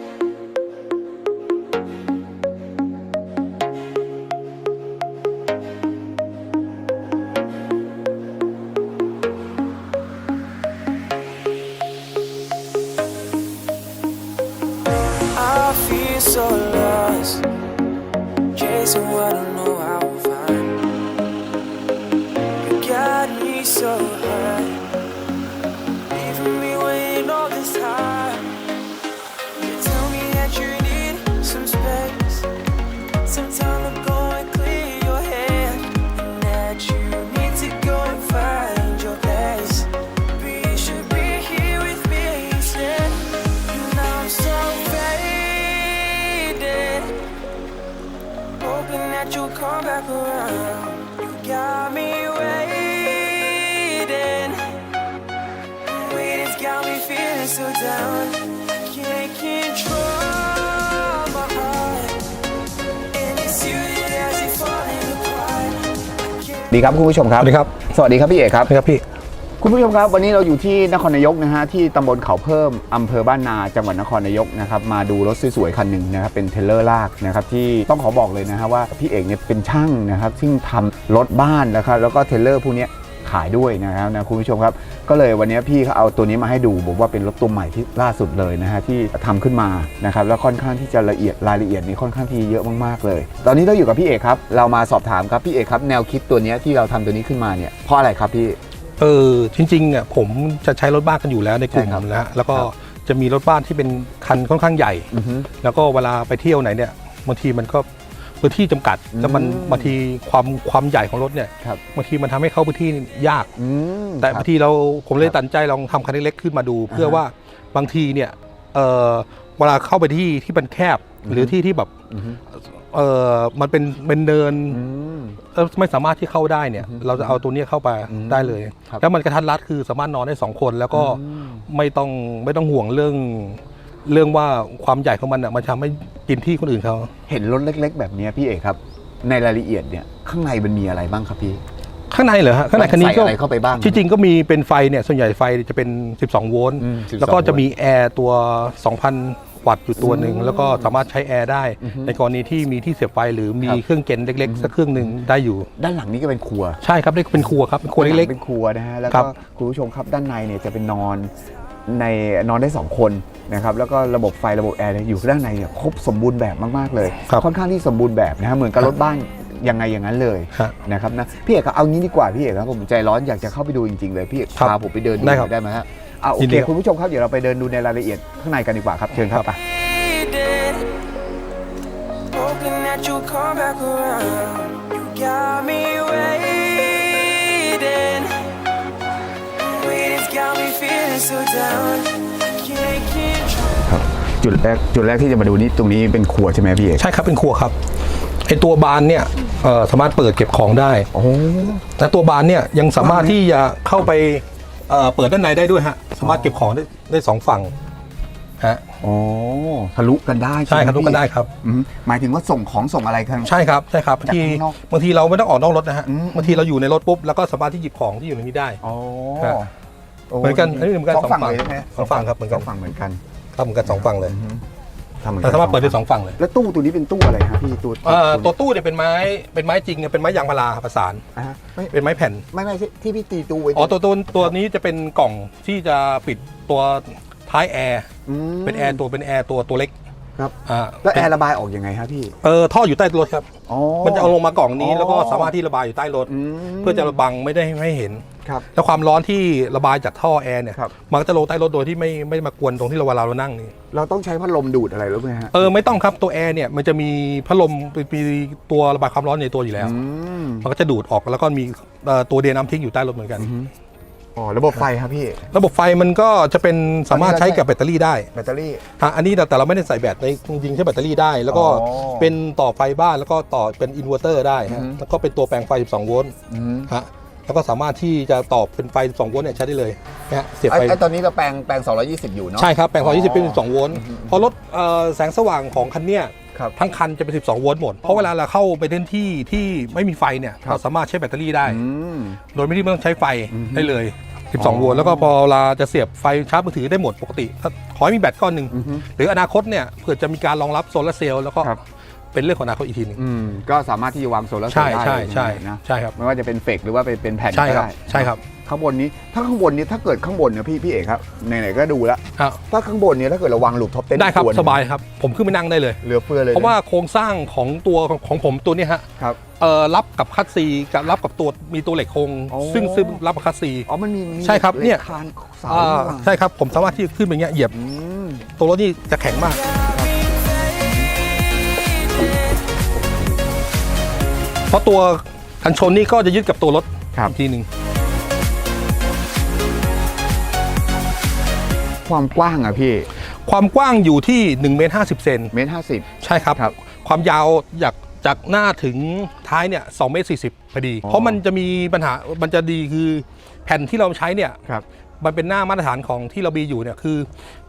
I that you'll come back around. You got me waiting. Waiting's got me feeling so down. I can't control my heart. And it's you that has it falling apart. I can't ดีครับคุณผู้ชมครับ สวัสดีครับ สวัสดีครับพี่เอกครับครับพี่ คุณผู้ชมครับวันนี้เราอยู่ที่นครนายกนะฮะที่ตำบลเขาเพิ่มอำเภอบ้านนาจังหวัดนครนายกนะครับมาดูรถสวยๆคันหนึ่งนะครับเป็นเทเลอร์ลากนะครับที่ต้องขอบอกเลยนะฮะว่าพี่เอกเนี่ยเป็นช่างนะครับซึ่งทำรถบ้านนะครับแล้วก็เทเลอร์พวกเนี้ยขายด้วยนะครับนะคุณผู้ชมครับ ก็เลยวันนี้พี่เขาเอาตัวนี้มาให้ดูบอกว่าเป็นรถตัวใหม่ที่ล่าสุดเลยนะฮะที่ทำขึ้นมานะครับแล้วค่อนข้างที่จะละเอียดรายละเอียดนี่ค่อนข้างที่เยอะมากๆเลย ตอนนี้เราอยู่กับพี่เอกครับ เรามาสอบถามครับพี่เอกครับแนวคิดตัวเนี้ยที่เราทำตัวนี้ขึ้นมาเนี่ยเพราะอะไรครับพี่ เออจริงๆอะผมจะใช้รถบ้านกันอยู่แล้วในกลุ่มใช่ครับนะฮะแล้วก็ครับ จะมีรถบ้านที่เป็นคันค่อนข้างใหญ่ อือฮึ แล้วก็เวลาไปเที่ยวไหนเนี่ยบางทีมันก็พื้นที่จำกัด แล้วมันอืม บางทีความความใหญ่ของรถเนี่ยครับบางทีมันทำให้เข้าพื้นที่ยาก อืมแต่ครับางทีเราผมเลยตัดสินใจลองทำคันเล็กๆขึ้นมาดู เพื่ออ่าฮะว่าบางทีเนี่ยเออเวลาเข้าไปที่ที่มันแคบ หรือที่ที่แบบอือฮึ เออมันเป็นเป็นเนินอืมแล้วไม่สามารถที่เข้าได้เนี่ย อือฮึเราจะเอาตัวเนี้ยเข้าไปอืมได้เลย ครับแล้วมันกระทัดรัดคือสามารถนอนได้สองคน แล้วก็อืม ไม่ต้องไม่ต้องห่วงเรื่อง เรื่องว่าความใหญ่ของมันอะมันทำให้กินที่คนอื่นเขา เห็นรถเล็ก ๆ แบบเนี้ยพี่เอกครับ ในรายละเอียดเนี่ยข้างในมันมีอะไรบ้างครับพี่ข้างในเหรอฮะข้างในคันนี้ใส่ก็อะไรเข้าไปบ้าง ที่จริงก็มีเป็นไฟเนี่ยส่วนใหญ่ไฟจะเป็น 12 โวลต์อืม12แล้วก็จะมีแอร์ตัว 2,000 วัตต์อยู่ตัวหนึ่งอืมแล้วก็สามารถใช้แอร์ได้อือฮึในกรณีที่มีที่เสียบไฟหรือมีครับเครื่องเจนเล็กๆสักเครื่องหนึ่งได้อยู่ ด้านหลังนี้ก็เป็นครัว ใช่ครับนี่เป็นครัวครับเป็นครัวเล็ก เป็นครัวนะฮะแล้วครัก็บ คุณผู้ชมครับด้านในเนี่ยจะเป็นนอนในนอนได้สองคนนะครับแล้วก็ระบบไฟระบบแอร์เนี่ยอยู่ด้านในเนี่ยครบสมบูรณ์แบบมากๆเลยครับค่อนข้างที่สมบูรณ์แบบนะฮะเหมือนกับครับรถบ้านยังไงอย่างนั้นเลยฮะนะครับนะพี่เอกครับเอางี้ดีกว่าพี่เอกครับผมใจร้อนอยากจะเข้าไปดูจริงๆเลยพี่เอกครับพาผมไปเดินดูได้หครัน่อบยได้ไหมฮะเอาโอยินเคดีครับ คุณผู้ชมครับเดี๋ยวเราไปเดินดูในรายละเอียดข้างในกันดีกว่าครับเชิญครับไป faded. Hoping that you'll come back around. You got me waiting. Waiting's got me feeling so down. I can't control. ครับจุดแรกจุดแรกที่จะมาดูนี่ตรงนี้เป็นครัวใช่ไหมพี่เอกใช่ครับเป็นครัวครับไอตัวบานเนี่ยเอ่อสามารถเปิดเก็บของได้โอ้แต่ตัวบานเนี่ยยังสามารถที่จะเข้าไปเอ่อเปิดด้านในได้ด้วยฮะ สามารถเก็บของได้ได้สองฝั่งฮะโอ้ทะลุกันได้ใช่ครับหมทุกกันได้พี่ครับ อืมหมายถึงว่าส่งของส่งอะไรครับใช่ครับใช่ครับบางทีจากข้างนอกบางทีเราไม่ต้องออกนอกรถนะฮะอืม บางทีเราอยู่ในรถปุ๊บแล้วก็สามารถที่หยิบของที่อยู่ในนี้ได้โอ้ครับโอ้เหมือนกันอันนี้เหมือนกันสองฝั่งสองฝั่งเลยใช่ไหมสองฝั่งครับเหมือนกัน สองฝั่งเหมือนกัน ครับเหมือนกันสองฝั่งเลย ทำเหมือนกัแต่นสามารถเปิดได้สองฝั่งเลยแล้วตู้ตัวนี้เป็นตู้อะไรครับพี่ตู้เอ่อตัวตู้เนี่ยเป็นไม้เป็นไม้จริงเนี่ยเป็นไม้ยางพาราประสาน อ่าฮะไม่เป็นไม้แผ่น ไม่ไม่ใช่ที่พี่ตีตู้ไว้อ๋อตัวตัวตัวนี้จะเป็นกล่องที่จะปิดตัวท้ายแอร์มเป็นแอร์ตัวเป็นแอร์ตัวตัวเล็กครับอ่าแล้วแอร์ระบายออกยังไงครับพี่เออท่ออยู่ใต้รถครับ อ๋อ มันจะเอาลงมากล่องนี้อ๋อแล้วก็สามารถที่ระบายอยู่ใต้รถมเพื่อจะบังไม่ได้ไม่ให้เห็น ครับแล้วความร้อนที่ระบายจากท่อแอร์เนี่ยครับ มันก็จะลงใต้รถโดยที่ไม่ไม่มากวนตรงที่เราเวลาเรานั่งนี่เราต้องใช้พัดลมดูดอะไรหรือไม่ฮะเออไม่ต้องครับตัวแอร์เนี่ยมันจะมีพัดลมมีตัวระบายความร้อนในตัวอยู่แล้ว อืมมันก็จะดูดออกแล้วก็มีเอ่อตัวเดนน้ำทิ้งอยู่ใต้รถเหมือนกัน อ๋อระบบไฟครับพี่ ระบบไฟมันก็จะเป็นสามารถใช้กับแบตเตอรี่ได้แบตเตอรี่ อะอันนี้แต่แต่เราไม่ได้ใส่แบตในจริงๆใช้แบตเตอรี่ได้ แล้วก็อ๋อเป็นต่อไฟบ้านแล้วก็ต่อเป็นอินเวอร์เตอร์ได้ฮะอือฮึ แล้วก็เป็นตัวแปลงไฟ 12 โวลต์อืมฮะ แล้วก็สามารถที่จะต่อเป็นไฟ12โวลต์เนี่ยใช้ได้เลยนะฮะเสียบไอ้ไฟ ไอ้ตอนนี้เราแปลงแปลง 220 อยู่เนาะ ใช่ครับ แปลงไฟอ๋อ20 เป็น 12 โวลต์ พอรถเอ่อแสงสว่างของคันเนี้ยครับทั้งคันจะเป็น 12 โวลต์หมด เพราะเวลาเราเข้าไปเล่นที่ที่ไม่มีไฟเนี่ย ครับ เราสามารถใช้แบตเตอรี่ได้ อืม โดยไม่ที่ไม่ต้องใช้ไฟอือฮึ ได้เลย 12 โวลต์ แล้วก็พอเวลาจะเสียบไฟชาร์จมือถือได้หมดปกติถ้าขอให้มีแบตก้อนหนึ่ง อือฮึ หรืออนาคตเนี่ยเผื่อจะมีการรองรับโซลาร์เซลล์แล้วก็ครับ เป็นเรื่องของอนาคตอีกทีหนึง อืมก็สามารถที่จะวางโซลาร์เซลใช่ล์ได้ใช่ใช่นะใช่ครับ ไม่ว่าจะเป็นเฟกหรือว่าเป็นเป็นแผ่นใช่ก็ครับได้ใช่ครับข้างบนนี้ถ้าข้างบนนี้ถ้าเกิดข้างบนเนี่ยพี่พี่เอกครับไหนๆก็ดูแล้วครับถ้าข้างบนเนี่ยถ้าเกิดเราวางหลุมท็อปเต็นได้ครับสบายครับ ผมขึ้นไปนั่งได้เลย เหลือเฟือเลยเพราะว่าโครงสร้างของตัวของของผมตัวเนี้ยฮะครับ เอ่อรับกับคัสซีกับรับกับตัวมีตัวเหล็กโครงโอ้ซึ่งซึ่งรับกับคัสซี อ๋อมันมีมีใช่ครับหล็กเนี่ย คานเสาอ่านี่หว่าใช่ครับผมสามารถที่จะขึ้นไปอย่างเงี้ยเหยียบอืม ตัวรถนี่จะแข็งมาก เพราะตัวกันชนนี่ก็จะยึดกับตัวรถครับอีกทีหนึ่งความกว้างอะพี่ ความกว้างอยู่ที่1เมตร50เซนเมตรห้าสิบใช่ครับครับ ความยาวจากจากหน้าถึงท้ายเนี่ย2เมตร40พอดีอ๋อเพราะมันจะมีปัญหามันจะดีคือแผ่นที่เราใช้เนี่ยครับมันเป็นหน้ามาตรฐานของที่เรามีอยู่เนี่ยคือ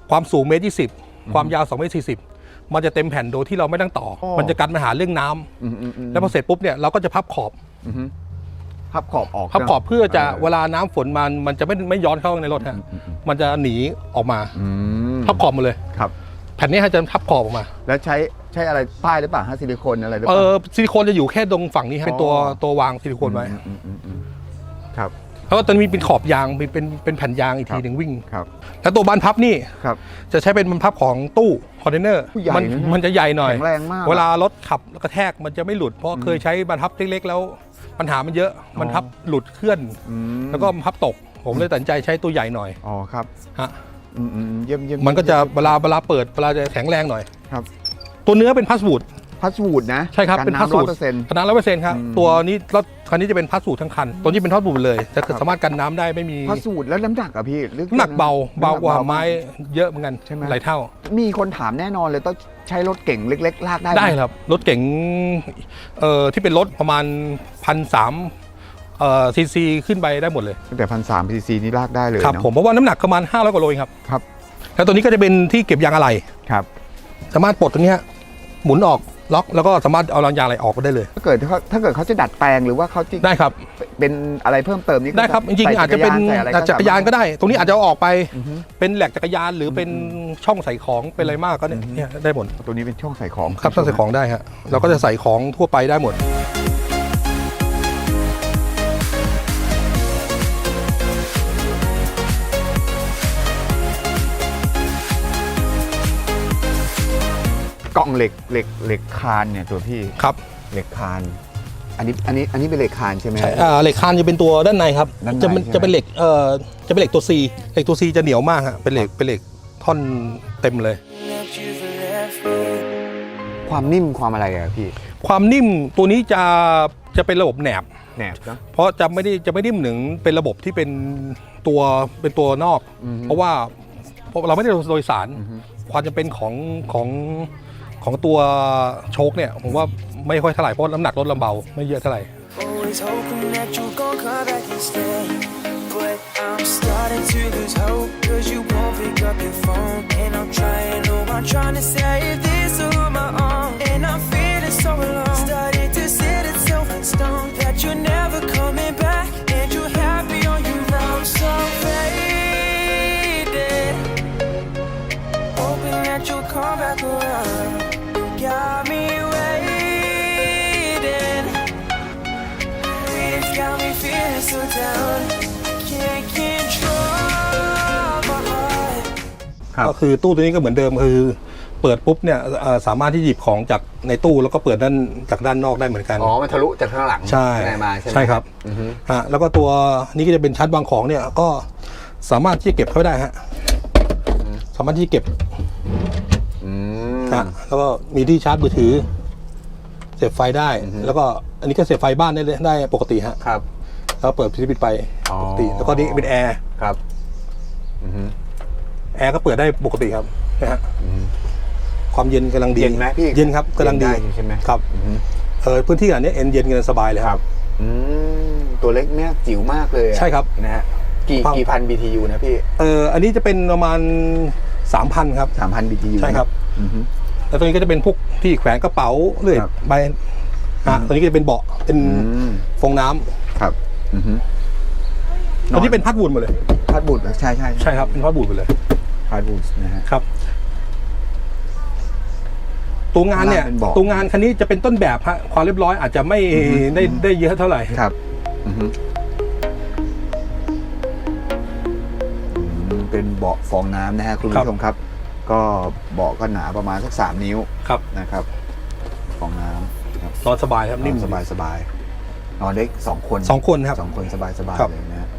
ความสูงเมตรยี่สิบความยาว2เมตร40 มันจะเต็มแผ่นโดยที่เราไม่ต้องต่ออ๋อมันจะกันปัญหาเรื่องน้ำอืมอืมอืมแล้วพอเสร็จปุ๊บเนี่ยเราก็จะพับขอบอือฮึพับขอบออกพับขอบเพื่อจะเเวลาน้ำฝนมันมันจะไม่ไม่ย้อนเข้าในรถฮะมันจะหนีออกมาอืมพับขอบหมาเลย ครับ แผ่นนี้ฮะจะพับขอบออกมา แล้วใช้ใช้อะไรป้ายหรือเปล่าฮะซิลิโคนอะไรหรือเปเอล่า อซิลิโคนจะอยู่แค่ตรงฝั่งนี้ฮะเป็นตัวอ๋อ ตัววางซิลิโคนไว้ อืมอืมอืมอืมครับ แล้วก็ตอนนี้มีเป็นขอบยางเป็นเป็นเป็นแผ่นยางอีกครับทีหนึ่งวิ่ง ครับ แล้วตัวบานพับนี่ครับ จะใช้เป็นบานพับของตู้คอนเทนเนอร์ ใหญ่มันนะ มันจะใหญ่หน่อย แข็งแรงมาก เวลารถขับแล้วกระแทกมันจะไม่หลุด เพราะเคยใช้บานพับเล็กๆแล้ว ปัญหามันเยอะมันพับหลุดเคลื่อน อืมแล้วก็พับตก ผมเลยตัดสินใจใช้ตัวใหญ่หน่อยอ๋อครับฮะอืมอืมเยี่ยมเยี่ยมมันก็จะเวลาเวลาเปิดเวลาจะแข็งแรงหน่อย ครับ ตัวเนื้อเป็นพาสวูด พัสวูดนะใช่ครับเป็นพาสร้วูอยดเปอร์เซ็นต์ขนาดร้อยเปอร์เซ็นต์ครับอืมตัวนี้รถคันนี้จะเป็นพาสวูดทั้งคัน ตัวนี้เป็นพาสวูดเลยจะครับสามารถกันน้ำได้ไม่มีพัสวูดแล้วน้ำหนักอะพี่ลึน้ำหนักเบาเบากว่าน้ำหนัไม้เยอะเหมือนกันใช่ไหมหลายเท่า มีคนถามแน่นอนเลยต้องใช้รถเก่งเล็ก ๆ ลากได้หมได้ครับรถเก๋งเอ่อที่เป็นรถประมาณพันสามเอ่อซีซีขึ้นไปได้หมดเลยตั้งแต่พันสามพีซีนี่ลากได้เลยครับเนอะผมเพราะว่าน้ำหนักประมาณ500กว่าโลเองครับครับแล้วตัวนี้ก็จะเป็นที่เก็บยางอะไหล่ครับ สามารถปลดตรงนี้ฮะหมุนออก ล็อกแล้วก็สามารถเอายางอะไหล่ออกมาได้เลย ถ้าเกิดเขาถ้าเกิดเขาจะดัดแปลงหรือว่าเขาจะได้ครับ เป็นอะไรเพิ่มเติมนี่ได้ครับจริงใส่ๆอาจจะเป็นใส่อะไรจักรยานก็สมรถได้ ตรงนี้อาจจะเอาออกไปอือฮึเป็นแหลกจักรยานหรือเป็นช่องใส่ของเป็นอะไรมากก็เนี่ยเนี่ยได้หมดตัวนี้เป็นช่องใส่ของครับช่องใส่ของได้ฮะเราก็จะใส่ของทั่วไปได้หมด กล่องเหล็กเหล็กเหล็กคานเนี่ยตัวพี่ครับเหล็กคาน อันนี้อันนี้อันนี้เป็นเหล็กคานใช่ไหม ใช่อ่าเหล็กคานจะเป็นตัวด้านในครับ ด้านในจะเป็นใช่ไหม จะเป็นเหล็กเอ่อจะเป็นเหล็กตัว C เหล็กตัว C จะเหนียวมากฮะเป็นเหล็กเป็นเหล็กท่อนเต็มเลย Left you for left foot. ความนิ่มความอะไรอะพี่ความนิ่มตัวนี้จะจะเป็นระบบแหนบ แหนบเนอะเพราะจะไม่ได้จะไม่นิ่มหนึ่งเป็นระบบที่เป็นตัวเป็นตัวนอก อือฮึเพราะว่าเพราะเราไม่ได้โดยสาร อือฮึ ความจำเป็นของของ ของตัวโชคเนี่ยผมว่าไม่ค่อยเท่าไหร่เพราะน้ำหนักรถลำเบาไม่เยอะเท่าไหร่ Always hoping that you gon' come back and stay. But I'm starting to lose hope. Cause you won't pick up your phone. And I'm trying, oh, I'm trying to save this ก็คือตู้ตัวนี้ก็เหมือนเดิมคือเปิดปุ๊บเนี่ยเอ่อสามารถที่หยิบของจากในตู้แล้วก็เปิดด้านจากด้านนอกได้เหมือนกัน อ๋อ มันทะลุจากข้างหลังใช่ข้างในมาใช่ไหมใช่ครับอือฮึฮะแล้วก็ตัวนี้ก็จะเป็นชั้นวางของเนี่ยก็สามารถที่จะเก็บเข้าไปได้ฮะสามารถที่จะเก็บอืมฮะแล้วก็มีที่ชาร์จมือถือ เสียบไฟได้ แล้วก็อันนี้ก็เสียบไฟบ้านได้เลยได้ปกติฮะครับ แล้วเปิดพิปิดไปอ๋อปกติแล้วก็นี่เป็นแอร์ครับอือฮึ แอร์ก็เปิดได้ปกติครับนะฮะความเย็นกำลังดีเย็นไหมพี่เย็นครับกำลังดีเย็นได้ใช่ไหม ครับอือฮึเออพื้นที่อันนี้เอ็นเย็นกันสบายเลยครับ อืมตัวเล็กเนี่ยจิ๋วมากเลยอะใช่ครับ นะฮะกี่ความ กี่พัน BTU นะพี่เอออันนี้จะเป็นประมาณ3,000ครับสามพัน BTU ใช่ครับ อือฮึ แล้วตัวนี้ก็จะเป็นพวกที่แขวนกระเป๋าเรื่อยครับใบฮะตัวนี้ก็จะเป็นเบาะเป็นอืม ฟองน้ำครับอือฮึตอนนี้เป็นพัดวูดหมดเลย พัดบุตรใช่ใช่ใช่ครับเป็นพัดวูดหมดเลย พัดบุตรนะฮะ ครับ ตัวงานเนี่ย เป็นเบาะ ตัวงานคันนี้จะเป็นต้นแบบฮะความเรียบร้อยอาจจะไม่ได้ได้เยอะเท่าไหร่ ครับอือฮึอืมเป็นเบาะฟองน้ำนะฮะคุณครับ ผู้ชมครับ ก็เบาะก็หนาประมาณสักสามนิ้วครับนะครับ ฟองน้ำครับนอนสบายครับนิ่ม สบายสบายนอนได้สองคนสองคนครับสองคนสบายสบายครับเลยนะฮะ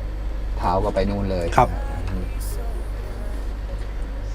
เท้าก็ไปนู่นเลยครับอืม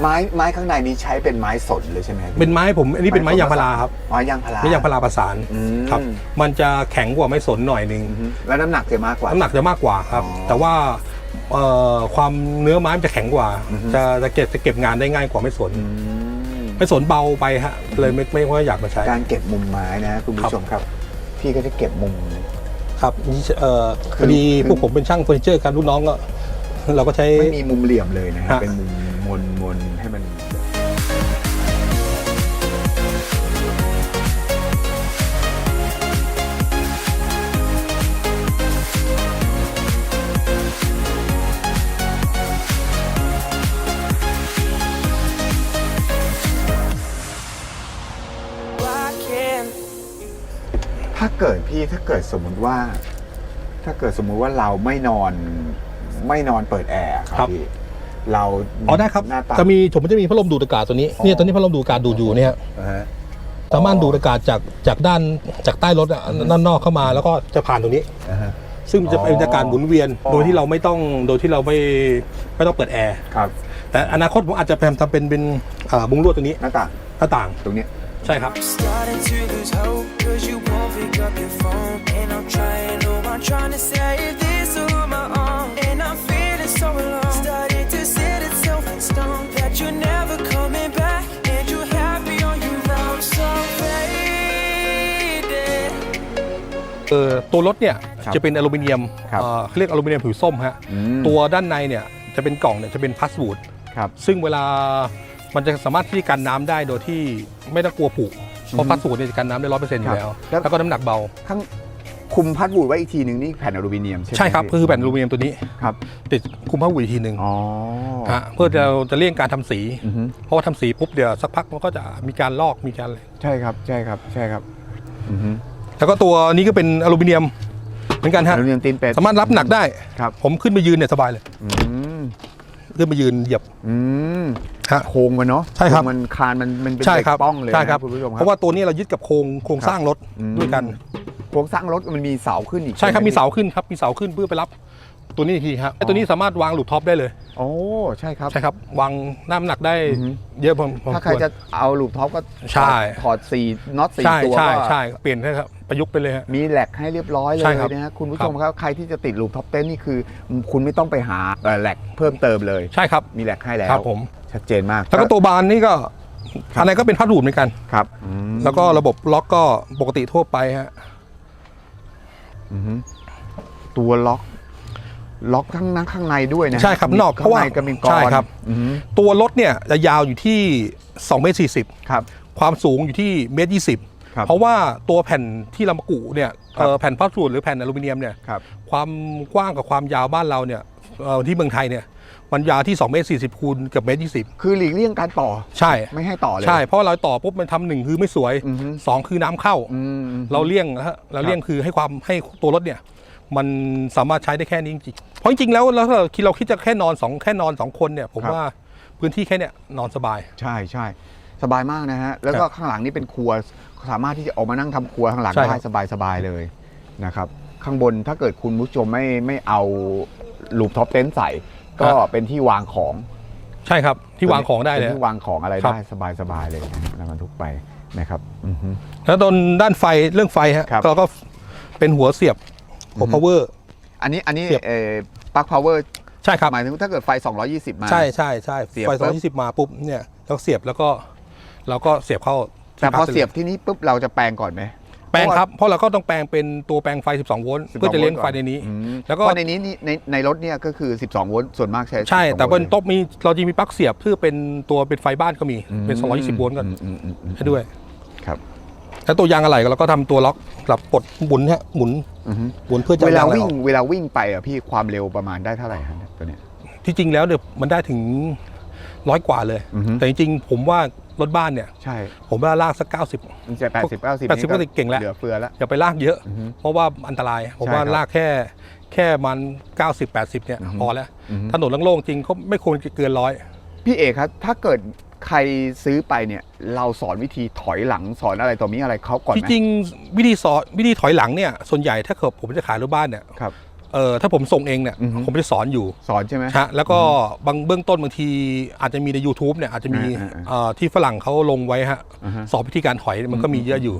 ไม้ไม้ข้างในนี้ใช้เป็นไม้สนเลยใช่ไหมครับพี่เป็นไม้ผมอันนี้เป็นไม้ยางพาราครับไม้ยางพารา ไม้ยางพาราประสานอืม ครับ มันจะแข็งกว่าไม้สนหน่อยหนึ่งอือฮึแล้วน้ำหนักจะมากกว่า น้ำหนักจะมากกว่าครับ อ๋อแต่ว่าเอ่อความเนื้อไม้มันจะแข็งกว่า อือฮึ จะจะเก็บจะเก็บงานได้ง่ายกว่าไม้สนอืม ไม้สนเบาไปฮะเลยไม่ไม่ค่อยอยากมาใช้ การเก็บมุมไม้นะฮะคุณผู้ชมครับ พี่ก็จะเก็บมุม ครับนี่เอ่อคือพอดีคือ พวกผมเป็นช่างเฟอร์นิเจอร์ครับลูกน้องก็ เราก็ใช้ ไม่มีมุมเหลี่ยมเลยนะฮะฮะ เป็นมุม มนมนให้มัน Why can't ถ้าเกิดพี่ถ้าเกิดสมมุติว่า ถ้าเกิดสมมุติว่าเราไม่นอนไม่นอนเปิดแอร์คครัรับบ พี่ เราอ๋อได้ครับ หน้าตาจะมีผมจะมีพัดลมดูดอากาศตัวนี้อ๋อเนี่ยตัวนี้พัดลมดูดอากาศดูดอยู่เนี่ยอ่าฮะ สามารถดูดอากาศจากจากด้านจากใต้รถอะด้านนอกเข้ามาแล้วก็จะผ่านตรงนี้ อ่าฮะ ซึ่งมันจะเป็นอ๋ออากาศหมุนเวียน อ๋อ โดยที่เราไม่ต้องโดยที่เราไม่ไม่ต้องเปิดแอร์ครับแต่อนาคตผมอาจจะพยายามทำเป็นเป็นเอ่อมุ้งลวดตัวนี้หน้าต่างหน้าต่างตรงเนี้ย ใช่ครับ starting to lose hope Cause you won't pick up your phone เออตัวรถเนี่ยครับจะเป็นอลูมิเนียมครับเอ่อเขาเรียกอลูมิเนียมผิวส้มฮะอืม ตัวด้านในเนี่ยจะเป็นกล่องเนี่ยจะเป็นพลาสบูดครับ ซึ่งเวลามันจะสามารถที่จะกันน้ำได้โดยที่ไม่ต้องกลัวผุเพราะพลาสบูดเนี่ยจะกันน้ำได้ร้อยเปอร์เซ็นต์อยู่แล้ว ครับ แล้วก็น้ำหนักเบา ข้างคุมพัดบูดไว้อีกทีหนึ่งนี่แผ่นอลูมิเนียมใช่ไหมใช่ครับพี่คือแผ่นอลูมิเนียมตัวนี้ครับติดคุมผ้าหุ่ยทีหนึ่งอ๋อฮะเพื่อจะจะเลี่ยงการทำสี อือฮึเพราะว่าทำสีปุ๊บเดี๋ยวสักพักมันก็จะมีการลอกมีการอะไรใช่ครับใช่ครับใช่ครับอือฮึ แล้วก็ตัวนี้ก็เป็นอลูมิเนียมเหมือนกันอฮะลูมิเนียมตีนเป็ดสามารถรับหนักได้ ครับ ผมขึ้นไปยืนเนี่ยสบายเลย อืมขึ้นไปยืนเหยียบ อืมฮะโครงมันเนาะใช่ครับ โงมันคานมันมันเป็นใช่เหล็กครับป้องเลยใช่ครับนะคุณผู้ชมคเพรับราะว่าตัวนี้เรายึดกับโครงโครงสร้างรถอืมด้วยกัน โครงสร้างรถมันมีเสาขึ้นอีกใช่ครับ ไหมีเสาขึ้นครับ มีเสาขึ้นเพื่อไปรับ ตัวนี้อีกทีครับไอ้ตัวนี้สามารถวางหลุดท็อปได้เลยโอ้ใช่ครับ ใช่ครับวางน้ำหนักได้อือฮึ เยอะพอพอถ้าใครวจะเอาลูกท็อปก็ใช่ ถอดสี่น็อตสี่ใช่ตัวใช่ก็ใช่เปลี่ยนให้ครับประยุกต์ไปเลยฮะ มีแหลกให้เรียบร้อยเลยใช่ครับ นะฮะคุณผู้ชมครับใครที่จะติดลูกท็อปเต้นนี่คือ คุณไม่ต้องไปหาเอ่อแหลกเพิ่มเติมเลย ใช่ครับมีแหลกให้แล้วครับผม ชัดเจนมากแล้วก็ตัวบานนี่ก็อะไรก็เป็นพัดดูดเหมือนกัน ครับอืมแล้วก็ระบบล็อกก็ปกติทั่วไปฮะ อือฮึตัวล็อก ล็อกข้างนั้นข้างในด้วยนะใช่ครับนอกเพข้างราะว่าในก็มีกรอนใช่ครับ อือฮึตัวรถเนี่ยจะยาวอยู่ที่2เมตร40ครับ ความสูงอยู่ที่เมตรยี่สิบครับเพราะว่าตัวแผ่นที่เรามากุเนี่ยครับ เอ่อแผ่นพลาสติกหรือแผ่นอลูมิเนียมเนี่ยครับ ความกว้างกับความยาวบ้านเราเนี่ยเอ่อที่เมืองไทยเนี่ยมันยาวที่2เมตร40คูณเกับเมตร20คือหลีกเลี่ยงการต่อ ใช่ ไม่ให้ต่อเลย ใช่ เพราะเราต่อปุ๊บมันทำหนึ่งคือไม่สวยอือฮึ สองคือน้ำเข้า อืม เราเลี่ยงนะฮะเราเลี่ยงคือให้ความให้ตัวรถเนี่ย มันสามารถใช้ได้แค่นี้จริงๆเพราะจริงๆแล้วแล้วถ้าเราคิดเราคิดจะแค่นอนสองแค่นอนสองคนเนี่ย ผมครับ ว่าพื้นที่แค่เนี่ยนอนสบาย ใช่ใช่สบายมากนะฮะ แล้วก็ครับข้างหลังนี่เป็นครัว สามารถที่จะออกมานั่งทำครัวข้างหลังใช่ครัได้บสบายสบายๆเลยนะครับ ข้างบนถ้าเกิดคุณผู้ชมไม่ไม่เอาลูปท็อปเต็นท์ใส่ ก็เป็นที่วางของใช่ครับ ที่วางของได้เลย ป็นที่วางของอะไรครับ ได้สบายสบายๆเลยนะฮะแล้วมันทุกไปนะครับอือฮึ แล้วตอนด้านไฟเรื่องไฟฮะครับ เราก็เป็นหัวเสียบ หัว power อันนี้อันนี้เสียบ เอ่อปลั๊กพาวเวอร์ใช่ครับหมายถึงถ้าเกิดไฟ 220 มา ใช่ใช่ใช่เสียบไฟปุ๊บ220มาปุ๊บเนี่ยเราเสียบแล้วก็เราก็เสียบเข้าที่แต่พอปลั๊กได้ลเสียบที่นี้ปุ๊บเราจะแปลงก่อนไหม แปลงครับเพราะเราก็ต้องแปลงเป็นตัวแปลงไฟ 12 โวลต์เพื่อจะเลี้ยงไฟในนี้ อืมแล้วก็ เพราะในนี้นี่ในในรถเนี่ยก็คือ 12 โวลต์ส่วนมากใช้ใช่ 12แต่บนโวลต์โต๊ะมีเราจะมีปลั๊กเสียบเพื่อเป็นตัวเป็นไฟบ้านก็มีเป็น 220 โวลต์ก็อืมอืมอืมอืมให้ด้วย ครับแล้วตัวยางอะไรเราก็ทำตัวล็อกหลับกดหมุนฮะหมุนอือฮึหมุนเพื่อจะเวลาอวิ่งออกเวลาวิ่งไปอะพี่ความเร็วประมาณได้เท่าไหร่ครับเนี่ยตัวเนี้ยที่จริงแล้วเนี่ยมันได้ถึงร้อยกว่าเลยอือฮึแต่จริงๆผมว่ารถบ้านเนี่ยใช่ผมว่าลากสัก90มันจะแปดสิบเก้าสิบ80 90เก่งแล้วเหลือเฟือแล้วอย่าไปลากเยอะอือฮึเพราะว่าอันตรายผมใช่ว่าครับลากแค่แค่มัน 90 80 เนี่ยอือฮึพอแล้วอือฮึถนนโล่งๆจริงก็ไม่ควรจะเกินร้อยพี่เอกครับ ถ้าเกิด ใครซื้อไปเนี่ยเราสอนวิธีถอยหลังสอนอะไรตัวนี้อะไรเขาก่อนไหมที่จริงวิธีสอนวิธีถอยหลังเนี่ยส่วนใหญ่ถ้าเกิดผมจะขายรถบ้านเนี่ยครับ เออถ้าผมส่งเองเนี่ยอือฮึ ผมจะสอนอยู่สอนใช่ไหม ฮะแล้วก็บางเบื้องต้นบางทีอาจจะมีใน YouTube เนี่ยอาจจะมีอ่าอ่าเอ่อที่ฝรั่งเขาลงไว้ฮะอ่าฮะ สอนวิธีการถอยมันก็มีเยอะอยู่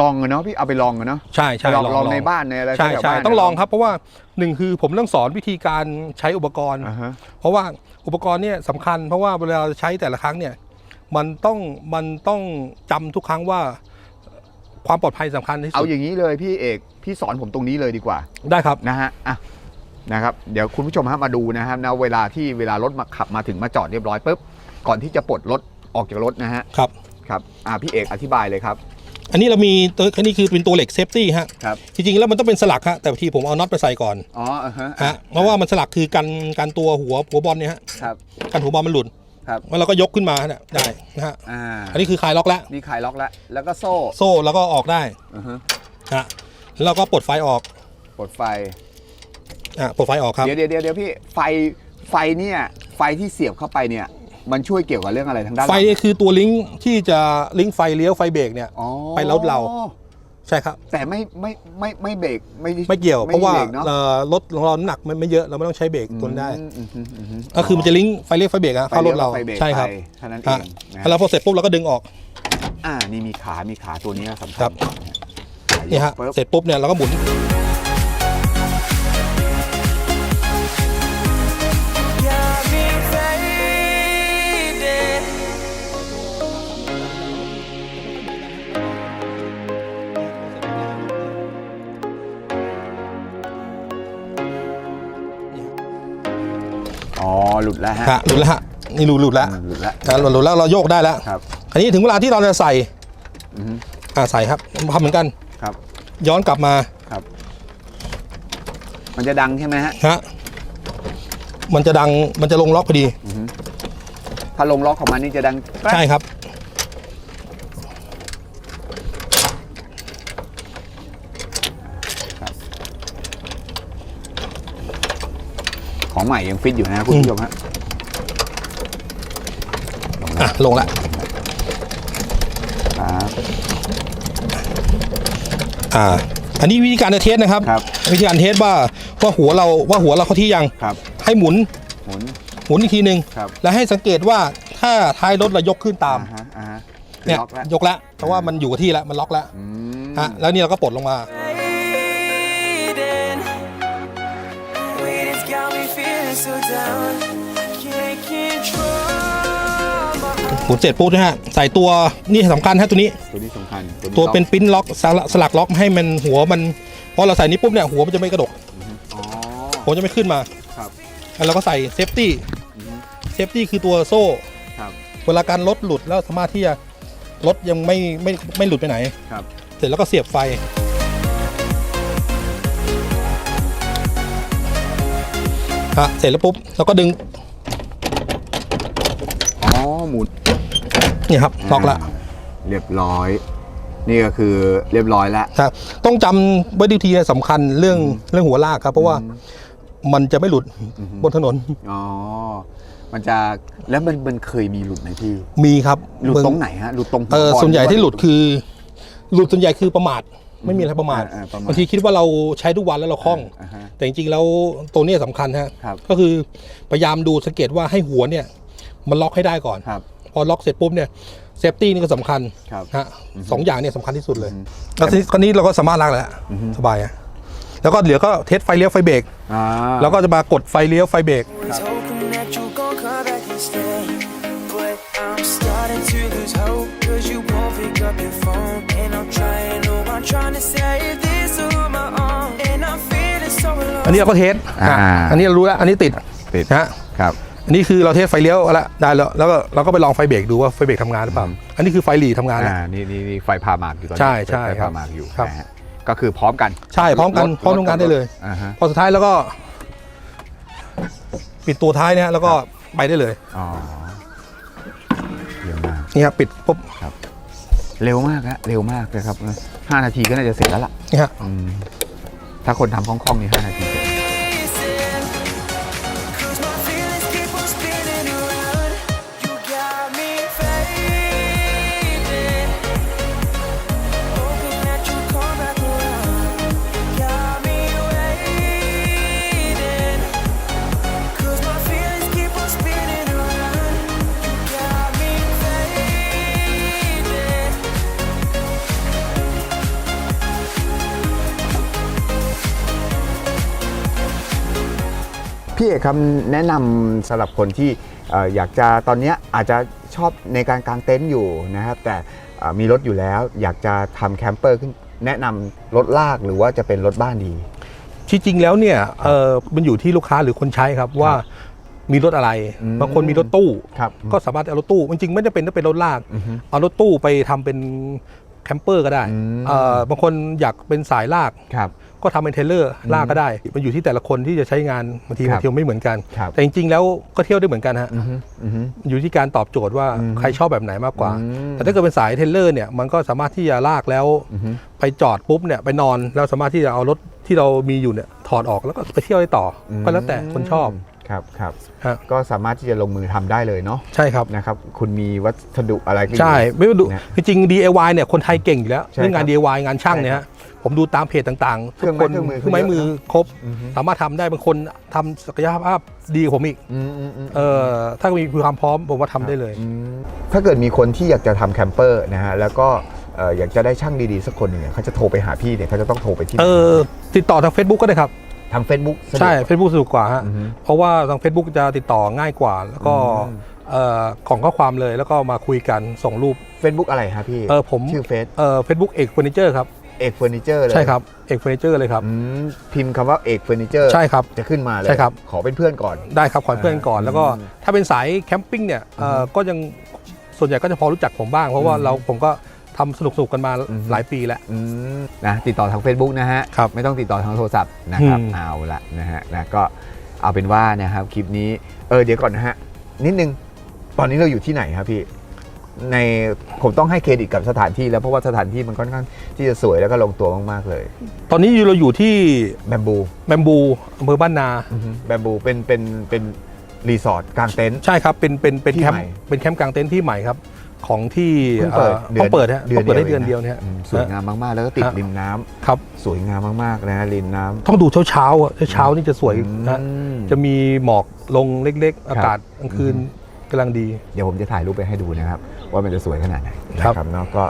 ลองกันเนาะพี่เอาไปลองกันเนาะใช่ใช่ลองลองในบ้านในอะไรใช่แถวๆใช่บ้านต้องลองเนี่ยครับเพราะว่าหนึ่งคือผมต้องสอนวิธีการใช้อุปกรณ์ อ่าฮะ เพราะว่า อุปกรณ์เนี่ยสำคัญเพราะว่าเวลาเราใช้แต่ละครั้งเนี่ยมันต้องมันต้องจำทุกครั้งว่าความปลอดภัยสำคัญที่เอาสุดอย่างนี้เลยพี่เอกพี่สอนผมตรงนี้เลยดีกว่า ได้ครับนะฮะอะนะครับเดี๋ยวคุณผู้ชมฮะมาดูนะครับนะเวลาที่เวลารถมาขับมาถึงมาจอดเรียบร้อยปุ๊บก่อนที่จะปลดรถออกจากรถนะฮะครับครับอ่าพี่เอกอธิบายเลยครับ อันนี้เรามีตัวอันนี้คือเป็นตัวเหล็กเซฟตี้ฮะครับ จริงๆแล้วมันต้องเป็นสลักฮะแต่บางทีผมเอาน็อตไปใส่ก่อนอ๋ออ่าฮะฮะเพราะว่ามันสลักคือกันกันตัวหัวหัวบอลเนี่ยฮะครับกันหัวบอลมันหลุดครับแล้วเราก็ยกขึ้นมาเนี่ยได้นะฮะอ่าอันนี้คือคลายล็อกแล้วนี่คลายล็อกแล้วแล้วก็โซ่โซ่แล้วก็ออกได้อ่าฮะฮะแล้วเราก็ปลดไฟออกปลดไฟอะปลดไฟออกครับเดี๋ยวเดี๋ยวเดี๋ยวเดี๋ยวพี่ไฟไฟเนี่ยไฟที่เสียบเข้าไปเนี่ย มันช่วยเกี่ยวกับเรื่องอะไรทางด้านหไฟลังนี่คือตัวลิงก์ที่จะลิงก์ไฟเลี้ยวไฟเบรกเนี่ย อ๋อไปรถเรา ใช่ครับ แต่ไม่ไม่ไม่ไม่เบรกไม่ด้ไม่เกี่ยวเพราะว่าบกเนอะเอ่อรถของเราน้ำหนักมันไม่เยอะเราไม่ต้องใช้เบรกตัวนั้นได้ อืมอืมอืมอืมก็คือมันจะลิงก์ไฟเลี้ยวไฟเบรกอะเข้ารถเราไฟเบรกใช่ครับไปเท่านั้นเอฮะงนะแล้วพอเสร็จปุ๊บเราก็ดึงออก อ่านี่มีขา มีขาตัวนี้สำคัญครับขานี่ฮะปึ๊บ เสร็จปุ๊บเนี่ยเราก็หมุน หลุดแล้วฮะฮะหลุดแล้วฮะนี่หลุดหลุดแล้วอืมหลุดแล้วนะหลุดหลุดแล้วเราโยกได้แล้วครับ อันนี้ถึงเวลาที่เราจะใส่อือฮึอ่าใส่ครับทำเหมือนกัน ครับ ย้อนกลับมาครับ มันจะดังใช่ไหมฮะฮะมันจะดังมันจะลงล็อกพอดีถ้าลงล็อกของมันนี่จะดังแป๊บใช่ครับ ของใหม่ยังฟิตอยู่นะคุณผู้ชมฮะอะลงละครับอ่า อันนี้วิธีการจะเทสนะครับ ครับ วิธีการเทสว่าว่าหัวเราว่าหัวเราเข้าที่ยัง ครับให้หมุนหมุน หมุนอีกทีหนึ่งครับ แล้วให้สังเกตว่าถ้าท้ายรถเรายกขึ้นตามอ่าฮะอ่าฮะคือเนี่ยล็อกแล้วยกแล้วเพราะว่ามันอยู่กับที่แล้วมันล็อกแล้วอืม ฮะแล้วนี่เราก็ปลดลงมา มุนเสร็จปุ๊บนะฮะใส่ตัวนี่สำคัญฮะตัวนี้ ตัวนี้สำคัญนี้ตัวเป็นล็อกปิ้นล็อกสลักสลักล็อกให้มันหัวมันพอเราใส่นี้ปุ๊บเนี่ยหัวมันจะไม่กระดกอ๋อหัวจะไม่ขึ้นมาครับแล้วเราก็ใส่เซฟตี้อือฮึเซฟตี้คือตัวโซ่ครับเวลาการรถหลุดแล้วสามารถที่จะรถยังไม่ไม่ไม่หลุดไปไหนครับเสร็จแล้วก็เสียบไฟ ฮะเสร็จแล้วปุ๊บเราก็ดึงอ๋อหมุนนี่ครับล็อกละาเรียบร้อย นี่ก็คือเรียบร้อยแล้วครับต้องจำไว้ดีทีสำคัญเรื่องเรื่องหัวลากครับ เพราะว่ามันจะไม่หลุดบนถนนอ๋อมันจะแล้วมันมันเคยมีหลุดไหมพี่มีครับหลุดเมือตรงไหนฮะหลุดตรงเออก่ส่วนใหญ่ที่หลุดรือคือ หลุดส่วนใหญ่คือประมาท ไม่มีอะไรประมาทอ่าอ่าประมาทบางทีคิดว่าเราใช้ทุกวันแล้วเราคล่อง อ่าฮะแต่จริงๆแล้วตัวเนี้ยสำคัญฮะครับ ก็คือพยายามดูสังเกตว่าให้หัวเนี่ย มันล็อกให้ได้ก่อน ครับ พอล็อกเสร็จปุ๊บเนี่ยเซฟตี้นี่ก็สำคัญครับฮะสองอย่างเนี่ยสำคัญที่สุดเลยแล้วทีคราวนี้เราก็สามารถลากแล้ว สบายอะแล้วก็เหลือก็เทสไฟเลี้ยวไฟเบรกอ่าแล้วก็จะมากดไฟเลี้ยวไฟเบรก Was hoping that you gon' come back and stay. But I'm starting อันนี้เราก็เทสอ่าอะอันนี้เรารู้แล้ว อันนี้ติดติดนะฮะครับ อันนี้คือเราเทสไฟเลี้ยวแล้วได้แล้ว แล้วก็เราก็ไปลองไฟเบรกดูว่าไฟเบรกทำงานหรือเปล่า อันนี้คือไฟหลีทำงานแล้ว อ่า นี่นี่นี่ไฟพาหมากอยู่ตอนนี้ใช่ใช่ไฟครัพาบหมากอยู่ครับ นะฮะก็คือพร้อมกันใช่ พร้อมกันถพร้อมทำงานได้เลย อ่าฮะ พอสุดท้ายแล้วก็ ปิดตัวท้ายเนี่ยแล้วก็ไปได้เลยอ๋อเยี่ยมมาก นี่ครับปิดปุ๊บ เร็วมากฮะ เร็วมากเลยครับ ห้านาทีก็น่าจะเสร็จแล้วล่ะ นี่ฮะ อืมถ้าคนทำคล่องๆนี่ห้านาทีเสร็จ เอกครับแนะนำสำหรับคนที่เอ่ออยากจะตอนเนี้ยอาจจะชอบในการกางเต็นท์อยู่นะครับ แต่เอ่อมีรถอยู่แล้วอยากจะทำแคมเปอร์ขึ้นแนะนำรถลากหรือว่าจะเป็นรถบ้านดีที่จริงแล้วเนี่ยเออมันอยู่ที่ลูกค้าหรือคนใช้ครับว่ามีรถอะไรอืมบางคนมีรถตู้ครับก็สามารถเอารถตู้ จริงๆไม่ได้เป็นต้องเป็นรถลากอือฮึเอารถตู้ไปทำเป็นแคมเปอร์ก็ได้อืมเอ่อบางคนอยากเป็นสายลากครับ ก็ทำเป็นเทรลเลอร์ลากก็ได้ มันอยู่ที่แต่ละคนที่จะใช้งานบางทีครับบางทีไม่เหมือนกัน ครับแต่จริงๆแล้วก็เที่ยวได้เหมือนกันฮะอือฮึอือฮึอยู่ที่การตอบโจทย์ว่าอืมใครชอบแบบไหนมากกว่า อืม แต่ถ้าเกิดเป็นสายเทรลเลอร์เนี่ยมันก็สามารถที่จะลากแล้วอือฮึไปจอดปุ๊บเนี่ยไปนอนแล้วสามารถที่จะเอารถที่เรามีอยู่เนี่ยถอดออกแล้วก็ไปเที่ยวได้ต่ออก็แล้วแต่คนชอบครับครับ ฮะก็สามารถที่จะลงมือทำได้เลยเนาะใช่ครับ นะครับ คุณมีวัสดุอะไรก็อยู่ ใช่ไม่ว่าดูนะจริงๆ DIY เนี่ยคนไทยเก่งอยู่แล้วใช่เรื่องงาน ครับ DIY งานช่างเนี่ยใช่ครัฮะบ ผมดูตามเพจต่างๆเครื่องไม้เครื่องมือเครื่องไม้เยอะมือนะครบ อือฮึ สามารถทำได้บางคนทำศักยภาพดีกว่าผมอีกอืมอืมอืม เออถ้ามีความพร้อมผมว่าทำได้เลย อืมถ้าเกิดมีคนที่อยากจะทำแคมเปอร์นะฮะแล้วก็เอ่ออยากจะได้ช่างดีๆ สักคนหนึ่งเนี่ยเขาจะโทรไปหาพี่เนี่ยเขาจะต้องโทรไปที่ไหนเออติดต่อทาง Facebook ก็ได้ครับ ทาง Facebook สะดวก ใช่ Facebook สะดวกกว่าฮะอือฮึเพราะว่าทาง Facebook จะติดต่อง่ายกว่า แล้วก็อืม เอ่อของข้อความเลยแล้วก็มาคุยกันส่งรูป Facebook อะไรฮะพี่เออผม ชื่อเฟซเอ่อ Facebook เอกเฟอร์นิเจอร์ครับ เอกเฟอร์นิเจอร์เลยใช่ครับเอกเฟอร์นิเจอร์เลยครับอืมพิมพ์คำว่าเอกเฟอร์นิเจอร์ใช่ครับ จะขึ้นมาเลยใช่ครับ ขอเป็นเพื่อนก่อน ได้ครับขอเพื่อนก่อนอ่าแล้วก็อืมถ้าเป็นสายแคมปิ้งเนี่ยเอ่อก็ยังส่วนใหญ่ก็จะพอรู้จักผมบ้าง เพราะว่าอืมเราผมก็ทำสนุกๆกันมาอืม หลายปีแล้ว อืมนะติดต่อทาง Facebook นะฮะ ครับไม่ต้องติดต่อทางโทรศัพท์นะครับอืม เอาละนะฮะนะก็เอาเป็นว่านะครับคลิปนี้เออเดี๋ยวก่อนนะฮะนิดนึงตอนนี้เราอยู่ที่ไหนครับพี่ ในผมต้องให้เครดิตกับสถานที่แล้วเพราะว่าสถานที่มันค่อนข้างที่จะสวยแล้วก็ลงตัวมากๆเลยตอนนี้เราอยู่ที่แบมบูแบมบูอำเภอบ้านนาแบมบูเป็นเป็นเป็นรีสอร์ทกลางเต็นท์ใช่ครับเป็นเป็นเป็นที่แคมใหม่ป์เป็นแคมป์กลางเต็นท์ที่ใหม่ครับของที่เพิ่งเปิดเอ่อต้องเปิดฮะต้องเปิดได้เดือนงเดียวเนี่ยอืมสวยงามมากๆ แล้วก็ติดฮะริมน้ำครับสวยงามมากๆนะฮะริมน้ำต้องดูเช้าเช้าๆอะเช้าๆนี่จะสวยนะอืมจะมีหมอกลงเล็กๆ อากาศกลางคืนกำลังดี เดี๋ยวผมจะถ่ายรูปไปให้ดูนะครับ ว่ามันจะสวยขนาดไหนครับนะครับเนาะก็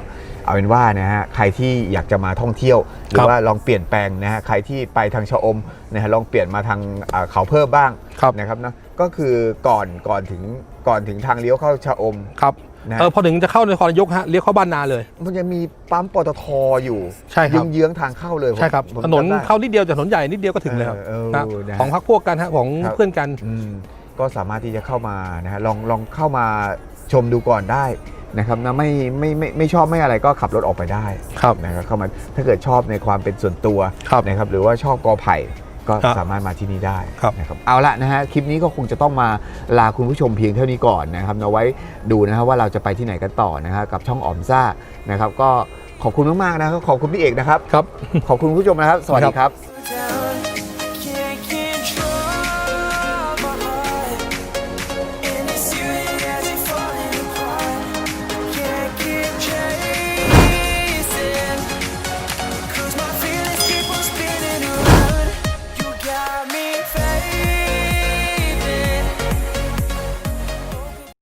เอาเป็นว่านะฮะใครที่อยากจะมาท่องเที่ยว หรืครัอบว่าลองเปลี่ยนแปลงนะฮะใครที่ไปทางชะอมนะฮะลองเปลี่ยนมาทางอ่าเขาเพิ่มบ้างครับนะครับเนาะก็คือก่อนก่อนถึงก่อนถึงทางเลี้ยวเข้าชะอมครับนะเออพอถึงจะเข้านครนายกฮะเลี้ยวเข้าบ้านนาเลย มันจะมีปั๊มปตทอยู่ใช่ครับเยื้องๆทางเข้าเลยผมใช่ครับผมถนนจำได้เข้านิดเดียวจากถนนใหญ่นิดเดียวก็ถึงเลยครับเออเออนะนะฮะของพักพวกกันฮะของครับเพื่อนกันอืมก็สามารถที่จะเข้ามานะฮะลองลองเข้ามา ชมดูก่อนได้นะครับนะไม่ไม่ไม่ไม่ชอบไม่อะไรก็ขับรถออกไปได้ครับนะครับเข้ามาถ้าเกิดชอบในความเป็นส่วนตัวครับนะครับหรือว่าชอบกอไผ่ก็ครับสามารถมาที่นี่ได้ครับนะครับเอาละนะฮะคลิปนี้ก็คงจะต้องมาลาคุณผู้ชมเพียงเท่านี้ก่อนนะครับเอาไว้ดูนะครับว่าเราจะไปที่ไหนกันต่อนะครับกับช่องออมซ่านะครับก็ขอบคุณมากๆนะครับขอบคุณพี่เอกนะครับครับขอบคุณผู้ชมนะครับ สวัสดีครับ down